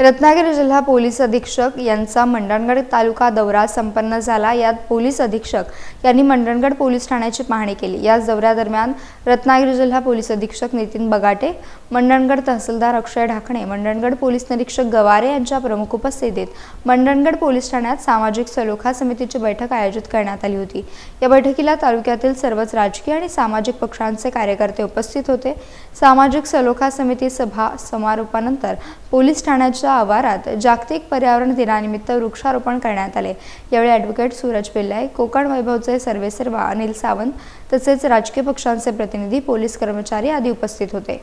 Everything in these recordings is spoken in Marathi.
रत्नागिरी जिल्हा पोलीस अधीक्षक यांचा मंडणगड तालुका दौरा संपन्न झाला. यात पोलीस अधीक्षक यांनी मंडणगड पोलीस ठाण्याची पाहणी केली. याच दौऱ्यादरम्यान रत्नागिरी जिल्हा पोलीस अधीक्षक नितीन बगाटे मंडणगड तहसीलदार अक्षय ढाकणे मंडणगड पोलीस निरीक्षक गवारे यांच्या प्रमुख उपस्थितीत मंडणगड पोलीस ठाण्यात सामाजिक सलोखा समितीची बैठक आयोजित करण्यात आली होती. या बैठकीला तालुक्यातील सर्वच राजकीय आणि सामाजिक पक्षांचे कार्यकर्ते उपस्थित होते. सामाजिक सलोखा समिती सभा समारोपानंतर पोलीस ठाण्याच्या आवारात जागतिक पर्यावरण दिनानिमित्त वृक्षारोपण करण्यात आले. यावेळी ॲडव्होकेट सूरज पिल्लाय कोकण वैभवचे सर्वेसर्वा अनिल सावंत तसेच राजकीय पक्षांचे प्रतिनिधी पोलीस कर्मचारी आदी उपस्थित होते.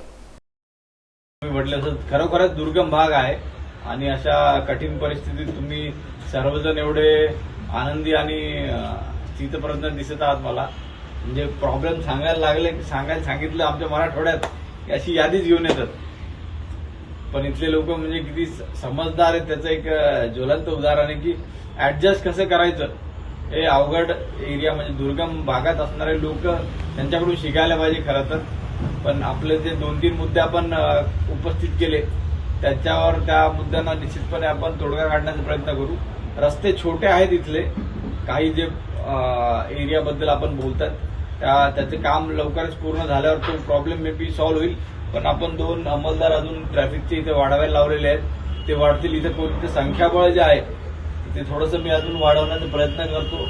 खरोखरच दुर्गम भाग आहे आणि अशा कठीण परिस्थितीत तुम्ही सर्वजण एवढे आनंदी आणि अं, दिसत आहात मला. म्हणजे प्रॉब्लेम सांगायला लागले सांगायला सांगितलं आमच्या मराठवाड्यात अशी यादीच घेऊन येतात. पण इथले लोक म्हणजे किती समजदार आहेत. त्याचं एक ज्वलंत उदाहरण आहे की ऍडजस्ट कसं करायचं? हे अवघड एरिया म्हणजे दुर्गम भागात असणारे लोक त्यांच्याकडून शिकायला पाहिजे खरं तर. पण आपले जे दोन तीन मुद्दे आपण उपस्थित केले त्याच्यावर त्या मुद्द्यांना निश्चितपणे आपण तोडगा काढण्याचा प्रयत्न करू. रस्ते छोटे आहेत इथले. काही जे एरियाबद्दल आपण बोलतात. त्याचं काम लवकरच पूर्ण झाल्यावर तो प्रॉब्लेम मे बी सॉल्व्ह होईल पण आपण दोन अंमलदार अजून ट्रॅफिकचे इथे वाढवायला लावलेले आहेत ते वाढतील इथे कोणते संख्याबळ जे आहे ते थोडंसं मी अजून वाढवण्याचा प्रयत्न करतो